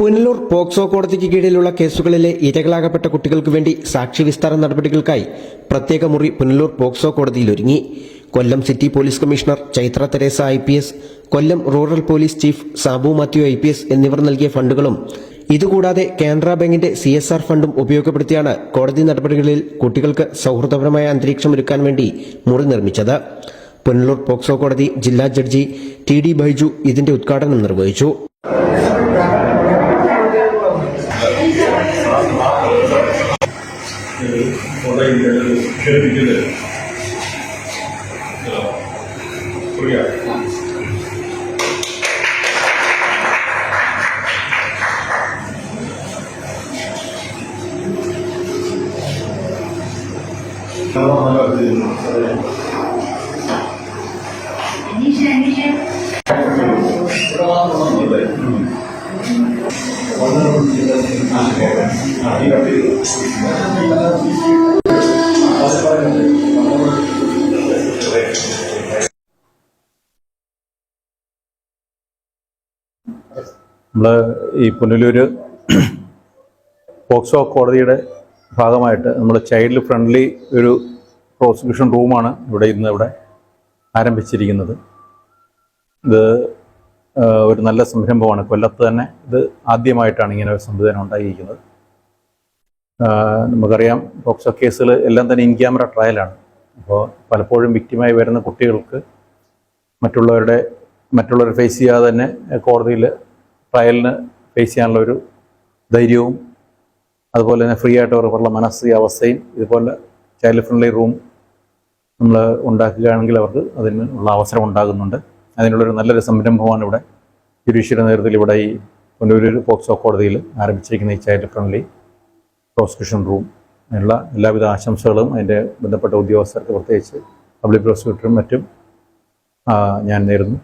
Punalur POCSO കോടതിക്ക് കീഴിലുള്ള കേസുകളിലെ ഇരകളാകപ്പെട്ട കുട്ടികൾക്ക് വേണ്ടി സാക്ഷി വിസ്താര നടപടികൾക്കായി പ്രത്യേക മുറി പുനലൂർ പോക്സോ കോടതിയിൽ ഒരുങ്ങി. Kollam city police commissioner Chaitra Teresa I P S Kollam rural police chief Sabu Mathew I P S എന്നിവർ നൽകിയ ഫണ്ടുകളും ഇതുകൂടാതെ കാനറ ബാങ്കിന്റെ സി എസ് ആർ ഫണ്ടും ഉപയോഗപ്പെടുത്തിയാണ് കോടതി നടപടികളിൽ കുട്ടികൾക്ക് സൗഹൃദപരമായ അന്തരീക്ഷം ഒരുക്കാൻ വേണ്ടി മുറി നിർമ്മിച്ചത്. പുനലൂർ പോക്സോ കോടതി ജില്ലാ ജഡ്ജി ടി ഡി ബൈജു ഇതിന്റെ ഉദ്ഘാടനം നിർവഹിച്ചു. Orada gidelim. Şöyle bir gidelim. Buraya. Tamam, hala gidelim. Nice, nice. Ondan önce de bir şey var. Bir de bir şey var. നമ്മൾ ഈ പുനലൂര് പോക്സോ കോടതിയുടെ ഭാഗമായിട്ട് നമ്മൾ ചൈൽഡ് ഫ്രണ്ട്ലി ഒരു പ്രോസിക്യൂഷൻ റൂമാണ് ഇവിടെ ഇന്ന് ഇവിടെ ആരംഭിച്ചിരിക്കുന്നത്. ഇത് ഒരു നല്ല സംരംഭമാണ്. കൊല്ലത്ത് തന്നെ ഇത് ആദ്യമായിട്ടാണ് ഇങ്ങനെ ഒരു സംവിധാനം ഉണ്ടായിരിക്കുന്നത്. നമുക്കറിയാം പോക്സോ കേസുകൾ എല്ലാം തന്നെ ഇൻ ക്യാമറ ട്രയലാണ്. അപ്പോൾ പലപ്പോഴും വിക്റ്റിമായി വരുന്ന കുട്ടികൾക്ക് മറ്റുള്ളവരുടെ മറ്റുള്ളവരെ ഫേസ് ചെയ്യാതെ തന്നെ കോടതിയിൽ ട്രയലിന് ഫേസ് ചെയ്യാനുള്ള ഒരു ധൈര്യവും അതുപോലെ തന്നെ ഫ്രീ ആയിട്ട് അവർക്കുള്ള അവസ്ഥയും ഇതുപോലെ ചൈൽഡ് ഫ്രണ്ട്ലി റൂം നമ്മൾ ഉണ്ടാക്കുകയാണെങ്കിൽ അവർക്ക് അതിന് ഉള്ള അവസരം ഉണ്ടാകുന്നുണ്ട്. അതിനുള്ളൊരു നല്ലൊരു സംരംഭമാണ് ഇവിടെ ജുഡീഷ്യറി നേതൃത്വത്തിൽ ഇവിടെ ഈ പുനലൂർ പോക്സോ കോടതിയിൽ ആരംഭിച്ചിരിക്കുന്ന ഈ ചൈൽഡ് ഫ്രണ്ട്ലി പ്രോസിക്യൂഷൻ റൂം അതിനുള്ള എല്ലാവിധ ആശംസകളും അതിന്റെ ബന്ധപ്പെട്ട ഉദ്യോഗസ്ഥർക്ക് പ്രത്യേകിച്ച് പബ്ലിക് പ്രോസിക്യൂട്ടറും മറ്റും ഞാൻ നേരുന്നു.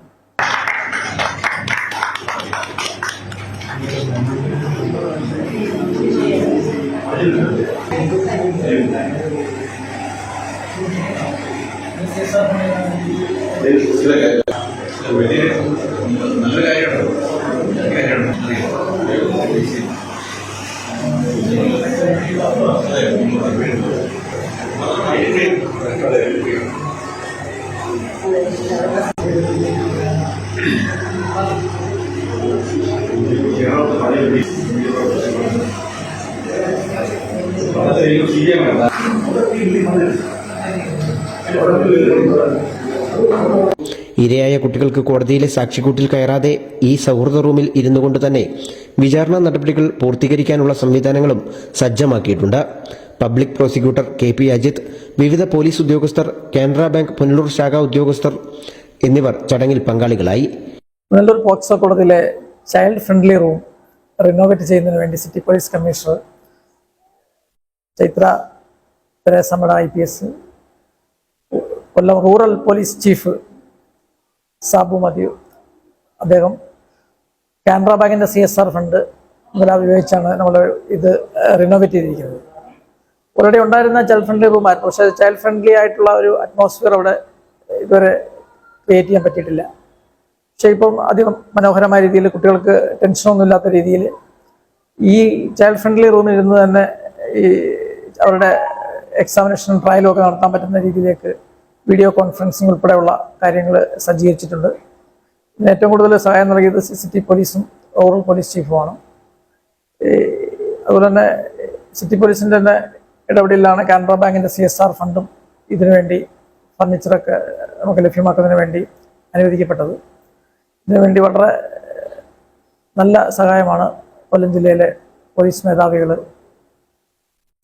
ഇരയായ കുട്ടികൾക്ക് കോടതിയിലെ സാക്ഷിക്കൂട്ടിൽ കയറാതെ ഈ സൗഹൃദ റൂമിൽ ഇരുന്നുകൊണ്ട് തന്നെ വിചാരണ നടപടികൾ പൂർത്തീകരിക്കാനുള്ള സംവിധാനങ്ങളും സജ്ജമാക്കിയിട്ടുണ്ട്. Public prosecutor K P Ajith വിവിധ പോലീസ് ഉദ്യോഗസ്ഥർ കാനറ ബാങ്ക് പുനലൂർ ശാഖ ഉദ്യോഗസ്ഥർ എന്നിവർ ചടങ്ങിൽ പങ്കാളികളായി. പുനലൂർ പോക്സോ കോടതിയിലെ ചൈൽഡ് ഫ്രണ്ട്ലി റൂം റിനോവേറ്റ് ചെയ്യുന്നതിന് വേണ്ടി city police commissioner Chaitra തെരേസമ്മട I P S Kollam rural police chief Sabu Mathew. അദ്ദേഹം കാനറ ബാങ്കിന്റെ സി എസ് ആർ ഫണ്ട് മുതലാവ് ഉപയോഗിച്ചാണ് നമ്മൾ ഇത് റിനോവേറ്റ് ചെയ്തിരിക്കുന്നത്. ഓൾറെഡി ഉണ്ടായിരുന്ന ചൈൽഡ് ഫ്രണ്ട്ലി റൂമായിരുന്നു പക്ഷേ ചൈൽഡ് ഫ്രണ്ട്ലി ആയിട്ടുള്ള ഒരു അറ്റ്മോസ്ഫിയർ അവിടെ ഇതുവരെ ക്രിയേറ്റ് ചെയ്യാൻ പറ്റിയിട്ടില്ല. പക്ഷേ ഇപ്പം മനോഹരമായ രീതിയിൽ കുട്ടികൾക്ക് ടെൻഷനൊന്നും ഇല്ലാത്ത രീതിയിൽ ഈ ചൈൽഡ് ഫ്രണ്ട്ലി റൂമിൽ ഇരുന്ന് തന്നെ ഈ അവരുടെ എക്സാമിനേഷനും ട്രയലും ഒക്കെ നടത്താൻ പറ്റുന്ന രീതിയിലേക്ക് വീഡിയോ കോൺഫറൻസിംഗ് ഉൾപ്പെടെയുള്ള കാര്യങ്ങൾ സജ്ജീകരിച്ചിട്ടുണ്ട്. ഏറ്റവും കൂടുതൽ സഹായം നൽകിയത് സിറ്റി പോലീസും റൂറൽ പോലീസ് ചീഫുമാണ് അതുപോലെ തന്നെ സിറ്റി പോലീസിന്റെ തന്നെ ഇടപെടലിലാണ് കാനറ ബാങ്കിന്റെ സി എസ് ആർ ഫണ്ടും ഇതിനുവേണ്ടി ഫർണിച്ചറൊക്കെ നമുക്ക് ലഭ്യമാക്കുന്നതിന് വേണ്ടി അനുവദിക്കപ്പെട്ടത്. ഇതിനുവേണ്ടി വളരെ നല്ല സഹായമാണ് കൊല്ലം ജില്ലയിലെ പോലീസ് മേധാവികൾ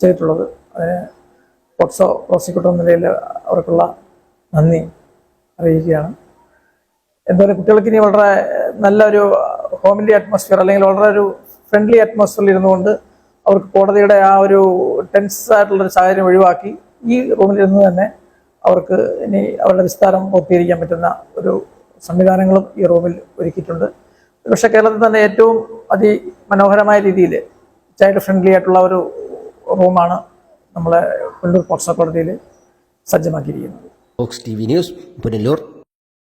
ചെയ്തിട്ടുള്ളത്. അതിന് പോക്സോ പ്രോസിക്യൂട്ടർ എന്ന നിലയിൽ അവർക്കുള്ള നന്ദി അറിയിക്കുകയാണ്. എന്തായാലും കുട്ടികൾക്ക് ഇനി വളരെ നല്ലൊരു ഹോമിലി അറ്റ്മോസ്ഫിയർ അല്ലെങ്കിൽ വളരെ ഒരു ഫ്രണ്ട്ലി അറ്റ്മോസ്ഫിയറിൽ ഇരുന്നുകൊണ്ട് അവർക്ക് കോടതിയുടെ ആ ഒരു ടെൻസ് ആയിട്ടുള്ളൊരു സാഹചര്യം ഒഴിവാക്കി ഈ റൂമിൽ ഇരുന്ന് തന്നെ അവർക്ക് ഇനി അവരുടെ വിസ്താരം പൂർത്തീകരിക്കാൻ പറ്റുന്ന ഒരു സംവിധാനങ്ങളും ഈ റൂമിൽ ഒരുക്കിയിട്ടുണ്ട്. പക്ഷേ കേരളത്തിൽ തന്നെ ഏറ്റവും അതിമനോഹരമായ രീതിയിൽ ചൈൽഡ് ഫ്രണ്ട്ലി ആയിട്ടുള്ള ഒരു റൂമാണ് നമ്മളെ പുല്ലൂർ പോക്സോ കോടതിയിൽ സജ്ജമാക്കിയിരിക്കുന്നത്. Box T V news Punalur